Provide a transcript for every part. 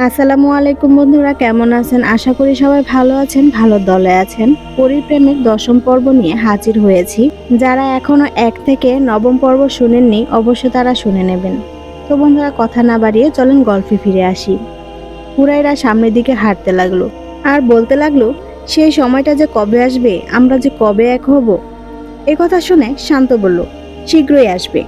আসসালামু আলাইকুম বন্ধুরা, কেমন আছেন? আশা করি সবাই ভালো আছেন, ভালো দলে আছেন। পরিপ্রেমের দশম পর্ব নিয়ে হাজির হয়েছি। যারা এখনও এক থেকে নবম পর্ব শুনেননি অবশ্য তারা শুনে নেবেন। তো বন্ধুরা, কথা না বাড়িয়ে চলেন গল্পে ফিরে আসি। হুরাইরা সামনের দিকে হাঁটতে লাগল। আর বলতে লাগল, সেই সময়টা যে কবে আসবে? আমরা যে কবে এক হব? এ কথা শুনে শান্ত বলল, শীঘ্রই আসবে।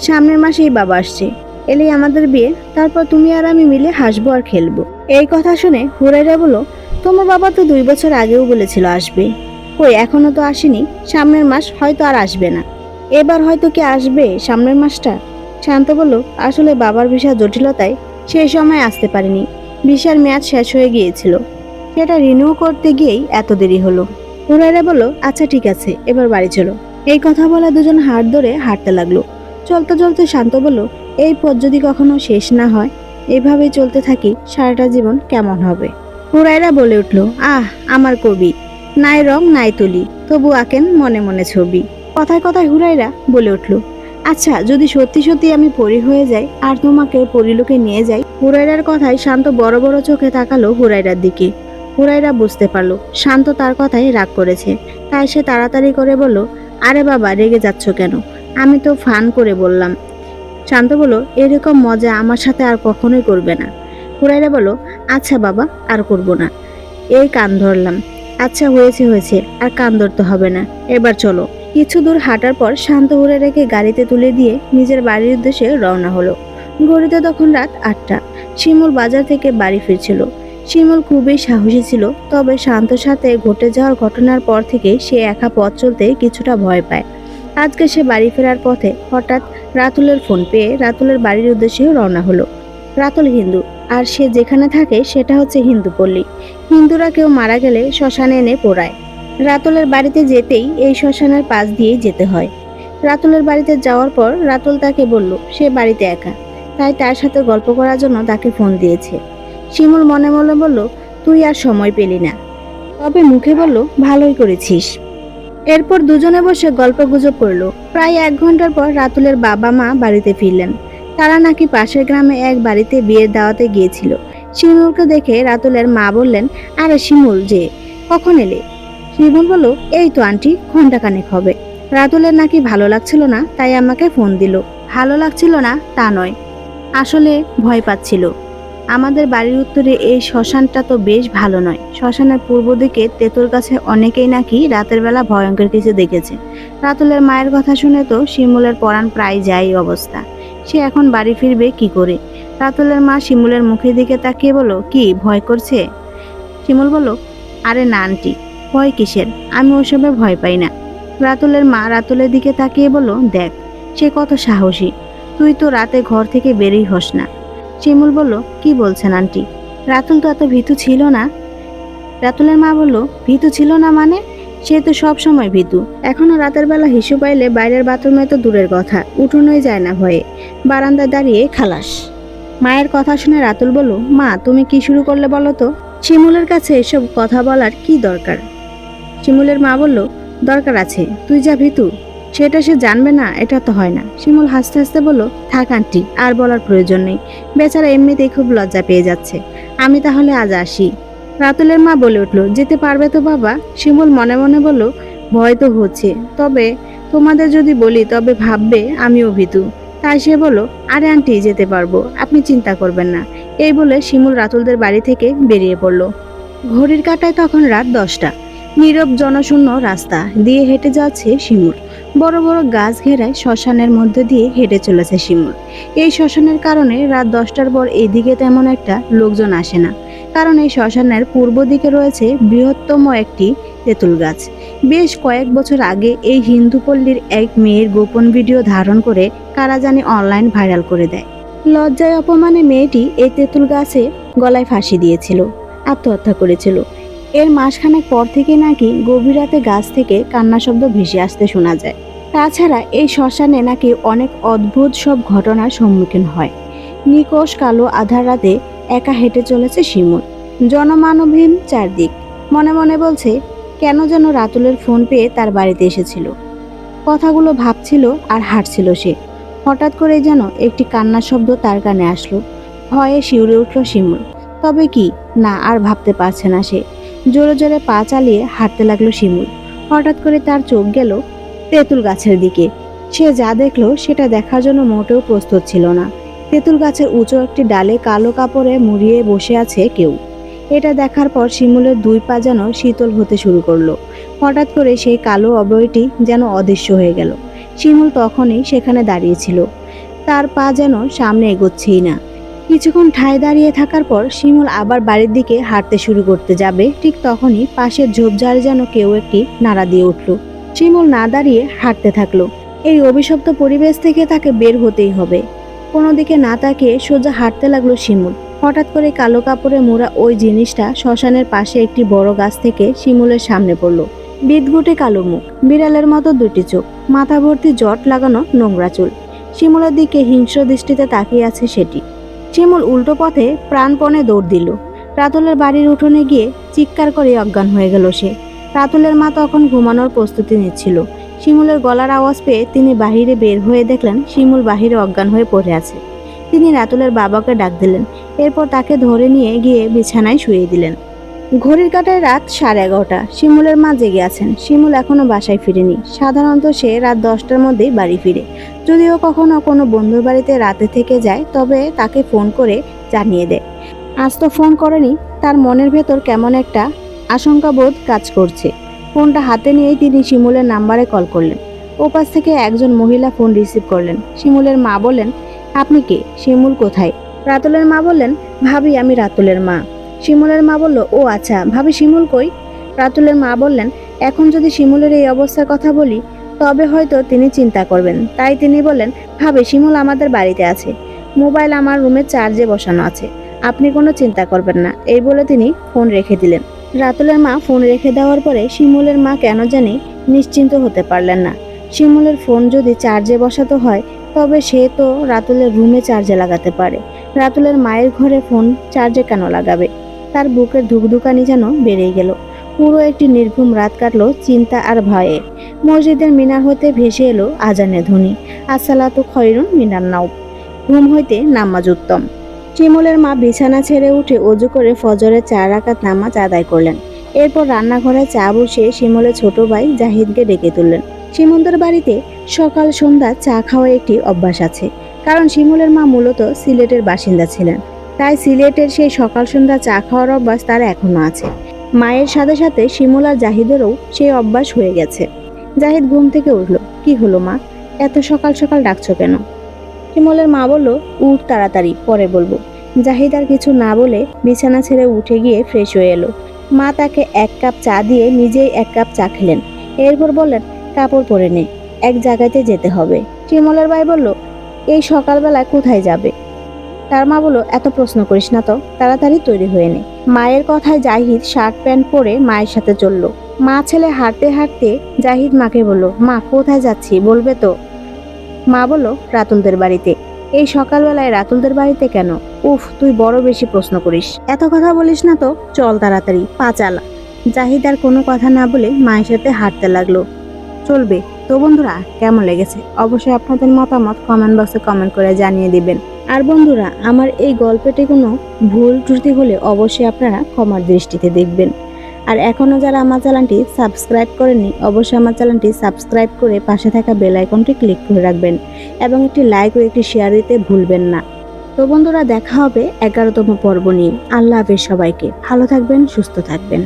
সামনের মাসেই বাবা আসছে। এলেই আমাদের বিয়ে, তারপর তুমি আর আমি মিলে হাসবো আর খেলব। এই কথা শুনে হুরাইরা বলল, তোমার বাবা তো দুই বছর আগেও বলেছিল আসবে। কই, এখনও তো আসেনি। সামনের মাস হয়তো আর আসবে না। এবার হয়তো কি আসবে সামনের মাসটা? শান্ত বলল, আসলে বাবার ভিসা জটিলতায় সেই সময় আসতে পারেনি। ভিসার মেয়াদ শেষ হয়ে গিয়েছিল। সেটা রিনিউ করতে গিয়েই এত দেরি হলো। হুরাইরা বলল আচ্ছা ঠিক আছে, এবার বাড়ি চলো। এই কথা বলা দুজন হাত ধরে হাঁটতে লাগল। চলতে চলতে শান্ত বলল এই পথ যদি কখনো শেষ না হয়, এভাবেই চলতে থাকি, সারাটা জীবন কেমন হবে? হুরাইরা বলে উঠল, আহ, আমার কবি, নাই রং, নাই তুলি, তবু আঁকেন মনে মনে ছবি। কথায় কথায় হুরাইরা বলে উঠল আচ্ছা যদি সত্যি সত্যি আমি পরি হয়ে যাই আর তোমাকে পরিলোকে নিয়ে যাই? হুরাইরার কথায় শান্ত বড় বড় চোখে তাকালো হুরাইরার দিকে। হুরাইরা বুঝতে পারল, শান্ত তার কথায় রাগ করেছে। তাই সে তাড়াতাড়ি করে বলল, আরে বাবা, রেগে যাচ্ছ কেন? আমি তো ফান করে বললাম শান্ত বলো এরকম মজা আমার সাথে আর কখনোই করবে না। হুরাইরা বলো আচ্ছা বাবা, আর করব না। এই কান ধরলাম। আচ্ছা হয়েছে হয়েছে, আর কান ধরতে হবে না। এবার চলো। কিছু দূর হাঁটার পর শান্ত হুরাইরাকে গাড়িতে তুলে দিয়ে নিজের বাড়ির উদ্দেশ্যে রওনা হলো। ঘড়িতে তখন রাত আটটা। শিমুল বাজার থেকে বাড়ি ফিরছিল। শিমুল খুবই সাহসী ছিল, তবে শান্তর সাথে ঘটে যাওয়ার ঘটনার পর থেকে সে একা পথ চলতে কিছুটা ভয় পায়। আজকে সে বাড়ি ফেরার পথে হঠাৎ রাতুলের ফোন পেয়ে রাতুলের বাড়ির উদ্দেশ্যে রওনা হলো। রাতুল হিন্দু, আর সে যেখানে থাকে সেটা হচ্ছে হিন্দু পল্লী হিন্দুরা কেউ মারা গেলে শ্মশানে এনে পোড়ায়। রাতুলের বাড়িতে যেতেই এই শ্মশানের পাশ দিয়েই যেতে হয়। রাতুলের বাড়িতে যাওয়ার পর রাতুল তাকে বলল, সে বাড়িতে একা। তাই তার সাথে গল্প করার জন্য তাকে ফোন দিয়েছে। শিমুল মনে মনে বলল, তুই আর সময় পেলি না। তবে মুখে বলল, ভালোই করেছিস। এরপর দুজনে বসে গল্প গুজব করল। প্রায় এক ঘণ্টার পর রাতুলের বাবা মা বাড়িতে ফিরলেন। তারা নাকি পাশের গ্রামে এক বাড়িতে বিয়ের দাওয়াতে গিয়েছিল। শিমুলকে দেখে রাতুলের মা বললেন, আরে শিমুল, যে, কখন এলে? শিমুল বলল, এই তো আন্টি ঘন্টাখানেক হবে। রাতুলের নাকি ভালো লাগছিল না, তাই আমাকে ফোন দিল। ভালো লাগছিল না, তা নয়। আসলে ভয় পাচ্ছিল। আমাদের বাড়ির উত্তরে এই শ্মশানটা তো বেশ ভালো নয়। শ্মশানের পূর্ব দিকে তেতুর কাছে অনেকেই নাকি রাতের বেলা ভয়ঙ্কর কিছু দেখেছে। রাতুলের মায়ের কথা শুনে তো শিমুলের পরাণ প্রায় যায় অবস্থা। সে এখন বাড়ি ফিরবে কি করে? রাতুলের মা শিমুলের মুখের দিকে তাকিয়ে বলো কি, ভয় করছে? শিমুল বলো আরে না, আন্টি, ভয় কিসের? আমি ওসবে ভয় পাই না। রাতুলের মা রাতুলের দিকে তাকিয়ে বলো দেখ, সে কত সাহসী। তুই তো রাতে ঘর থেকে বেরই হস না। শিমুল বলল, কি বলছেন, আন্টি? রাতুল তো এত ভীতু ছিল না। রাতুলের মা বলল, ভীতু ছিল না মানে? সে তো সব সময় ভীতু। এখনও রাতের বেলা হিসু পাইলে বাইরের বাথরুমে তো দূরের কথা, উঠোনোই যায় না ভয়ে। বারান্দায় দাঁড়িয়ে খালাস। মায়ের কথা শুনে রাতুল বলল, মা, তুমি কি শুরু করলে বলো তো? শিমুলের কাছে এসব কথা বলার কি দরকার? শিমুলের মা বলল, দরকার আছে। তুই যা ভীতু। সেটা সে জানবে না, এটা তো হয় না। শিমুল হাসতে হাসতে বলল, থাক আন্টি, আর বলার প্রয়োজন নেই। বেচারা এমনিতেই খুব লজ্জা পেয়ে যাচ্ছে। আমি তাহলে আজ আসি। রাতুলের মা বলে উঠল, যেতে পারবে তো বাবা? শিমুল মনে মনে বলল, ভয় তো হচ্ছে। তবে তোমাদের যদি বলি, তবে ভাববে আমিও ভীতু। তাই সে বলল, আরে আন্টি, যেতে পারব। আপনি চিন্তা করবেন না। এই বলে শিমুল রাতুলদের বাড়ি থেকে বেরিয়ে পড়ল। ঘড়ির কাটায় তখন রাত দশটা। নীরব জনশূন্য রাস্তা দিয়ে হেঁটে যাচ্ছে শিমুল। বড় বড় গাছ ঘেরায় শ্মশানের মধ্যে দিয়ে হেঁটে চলেছে শিমুল। এই শ্মশানের কারণে রাত দশটার পর এদিকে তেমন একটা লোকজন আসে না। কারণ এই শ্মশানের পূর্ব দিকে রয়েছে বৃহত্তম একটি তেঁতুল গাছ। বেশ কয়েক বছর আগে এই হিন্দু পল্লীর এক মেয়ের গোপন ভিডিও ধারণ করে কারা জানি অনলাইন ভাইরাল করে দেয়। লজ্জায় অপমানে মেয়েটি এই তেঁতুল গাছে গলায় ফাঁসি দিয়েছিল, আত্মহত্যা করেছিল। এর মাসখানেক পর থেকে নাকি গভীর রাতে গাছ থেকে কান্না শব্দ ভেসে আসতে শোনা যায়। তাছাড়া এই শ্মশানে নাকি অনেক অদ্ভুত সব ঘটনার সম্মুখীন হয়। নিকোষ কালো আধার রাতে একা হেঁটে চলেছে শিমুল। জনমানবহীন চারদিক। মনে মনে বলছে, কেন যেন রাতুলের ফোন পেয়ে তার বাড়িতে এসেছিল? কথাগুলো ভাবছিল আর হাঁটছিল সে। হঠাৎ করে যেন একটি কান্নার শব্দ তার কানে আসলো। ভয়ে শিউরে উঠল শিমুল। তবে কি? না, আর ভাবতে পারছে না সে। জোরে জোরে পা চালিয়ে হাঁটতে লাগল শিমুল। হঠাৎ করে তার চোখ গেল তেঁতুল গাছের দিকে। সে যা দেখল সেটা দেখার জন্য মোটেও প্রস্তুত ছিল না। তেঁতুল গাছের উঁচু একটি ডালে কালো কাপড়ে মুড়িয়ে বসে আছে কেউ। এটা দেখার পর শিমুলের দুই পা যেন শীতল হতে শুরু করল। হঠাৎ করে সেই কালো অবয়টি যেন অদৃশ্য হয়ে গেল। শিমুল তখনই সেখানে দাঁড়িয়েছিল তার পা যেন সামনে এগোচ্ছেই না। কিছুক্ষণ ঠায় দাঁড়িয়ে থাকার পর শিমুল আবার বাড়ির দিকে হাঁটতে শুরু করতে যাবে। ঠিক তখনই পাশের ঝোপঝাড়ে যেন কেউ একটি নাড়া দিয়ে উঠল। শিমুল না দাঁড়িয়ে হাঁটতে থাকল। এই অভিশপ্ত পরিবেশ থেকে তাকে বের হতেই হবে। কোনো দিকে না তাকিয়ে সোজা হাঁটতে লাগল শিমুল। হঠাৎ করে কালো কাপড়ে মোড়া ওই জিনিসটা শ্মশানের পাশে একটি বড় গাছ থেকে শিমুলের সামনে পড়ল। বিদঘুটে কালো মুখ, বিড়ালের মতো দুটি চোখ মাথা ভর্তি জট লাগানো নোংরা চুল। শিমুলের দিকে হিংস্র দৃষ্টিতে তাকিয়ে আছে সেটি। শিমুল উল্টো পথে প্রাণপণে দৌড় দিল। রাতুলের বাড়ির উঠোনে গিয়ে চিৎকার করে অজ্ঞান হয়ে গেল সে। রাতুলের মা তখন ঘুমানোর প্রস্তুতি নিচ্ছিল। শিমুলের গলার আওয়াজ পেয়ে তিনি বাহিরে বের হয়ে দেখলেন শিমুল বাহিরে অজ্ঞান হয়ে পড়ে আছে। তিনি রাতুলের বাবাকে ডাক দিলেন। এরপর তাকে ধরে নিয়ে গিয়ে বিছানায় শুয়ে দিলেন। ঘড়ির কাটায় রাত সাড়ে এগারোটা। শিমুলের মা জেগে আছেন। শিমুল এখনও বাসায় ফিরেনি। সাধারণত সে রাত দশটার মধ্যেই বাড়ি ফিরে। যদিও কখনো কোনো বন্ধুর বাড়িতে রাতে থেকে যায়, তবে তাকে ফোন করে জানিয়ে দেয়। আজ তো ফোন করেনি। তার মনের ভেতর কেমন একটা আশঙ্কাবোধ কাজ করছে। ফোনটা হাতে নিয়েই তিনি শিমুলের নাম্বারে কল করলেন। ওপাশ থেকে একজন মহিলা ফোন রিসিভ করলেন। শিমুলের মা বললেন, আপনি কে? শিমুল কোথায়? রাতুলের মা বললেন, ভাবি, আমি রাতুলের মা। শিমুলের মা বলল, ও আচ্ছা ভাবি শিমুল কই? রাতুলের মা বললেন, এখন যদি শিমুলের এই অবস্থার কথা বলি, তবে হয়তো তিনি চিন্তা করবেন। তাই তিনি বললেন, ভাবি, শিমুল আমাদের বাড়িতে আছে। মোবাইল আমার রুমে চার্জে বসানো আছে। আপনি কোনো চিন্তা করবেন না। এই বলে তিনি ফোন রেখে দিলেন। রাতুলের মা ফোন রেখে দেওয়ার পরে শিমুলের মা কেন জানি নিশ্চিন্ত হতে পারলেন না। শিমুলের ফোন যদি চার্জে বসাতে হয়, তবে সে তো রাতুলের রুমে চার্জে লাগাতে পারে। রাতুলের মায়ের ঘরে ফোন চার্জে কেন লাগাবে? তার বুকের ধুকধুকানি যেন বেড়েই গেল। পুরো একটি নির্ঘুম রাত কাটলো চিন্তা আর ভয়ে। মসজিদের মিনার হতে ভেসে এলো আজানের ধ্বনি। আসসালাতু খয়রুন মিনার নাও ঘুম হইতে নামাজ উত্তম। শিমুলের মা বিছানা ছেড়ে উঠে অজু করে ফজরের চার রাকাত নামাজ আদায় করলেন। এরপর রান্নাঘরে চা বসিয়ে শিমুলের ছোট ভাই জাহিদকে ডেকে তুললেন। শিমুলদের বাড়িতে সকাল সন্ধ্যা চা খাওয়ার একটি অভ্যাস আছে। কারণ শিমুলের মা মূলত সিলেটের বাসিন্দা ছিলেন। তাই সিলেটের সেই সকাল সন্ধ্যা চা খাওয়ার অভ্যাস তার এখনও আছে। মায়ের সাথে সাথে শিমুল জাহিদেরও সেই অভ্যাস হয়ে গেছে। জাহিদ ঘুম থেকে উঠল, কি হলো মা? এত সকাল সকাল ডাকছো কেন? শিমলের মা বলল, উঠ তাড়াতাড়ি, পরে বলব। জাহিদ আর কিছু না বলে বিছানা ছেড়ে উঠে গিয়ে ফ্রেশ হয়ে এলো। মা তাকে এক কাপ চা দিয়ে নিজেই এক কাপ চা খেলেন। এরপর বললেন, কাপড় পরে নে, এক জায়গাতে যেতে হবে। শিমলের ভাই বলল, এই সকালবেলায় কোথায় যাবে? তার মা বলো এত প্রশ্ন করিস না তো, তাড়াতাড়ি তৈরি হয়ে নে। মায়ের কথায় জাহিদ শার্ট প্যান্ট পরে মায়ের সাথে চলল। মা ছেলে হাঁটতে হাঁটতে জাহিদ মাকে বলল, মা, কোথায় যাচ্ছি, বলবে তো? মা বলল, রাতুলদের বাড়িতে। এই সকালবেলায় রাতুলদের বাড়িতে কেন? উফ, তুই বড় বেশি প্রশ্ন করিস। এত কথা বলিস না তো, চল তাড়াতাড়ি, পা চালা। জাহিদ আর কোনো কথা না বলে মায়ের সাথে হাঁটতে লাগল। চলবে। তো বন্ধুরা, কেমন লেগেছে? অবশ্যই আপনাদের মতামত কমেন্ট বক্সে কমেন্ট করে জানিয়ে দিবেন। আর বন্ধুরা, আমার এই গল্পটি কোনো ভুল ত্রুটি হলে অবশ্যই আপনারা ক্ষমার দৃষ্টিতে দেখবেন। আর এখনও যারা আমার চ্যানেলটি সাবস্ক্রাইব করেননি, অবশ্যই আমার চ্যানেলটি সাবস্ক্রাইব করে পাশে থাকা বেল আইকনটি ক্লিক করে রাখবেন এবং একটি লাইক ও একটি শেয়ার দিতে ভুলবেন না। তো বন্ধুরা, দেখা হবে এগারোতম পর্ব নিয়ে। আল্লাহ হাফেজ সবাইকে। ভালো থাকবেন, সুস্থ থাকবেন।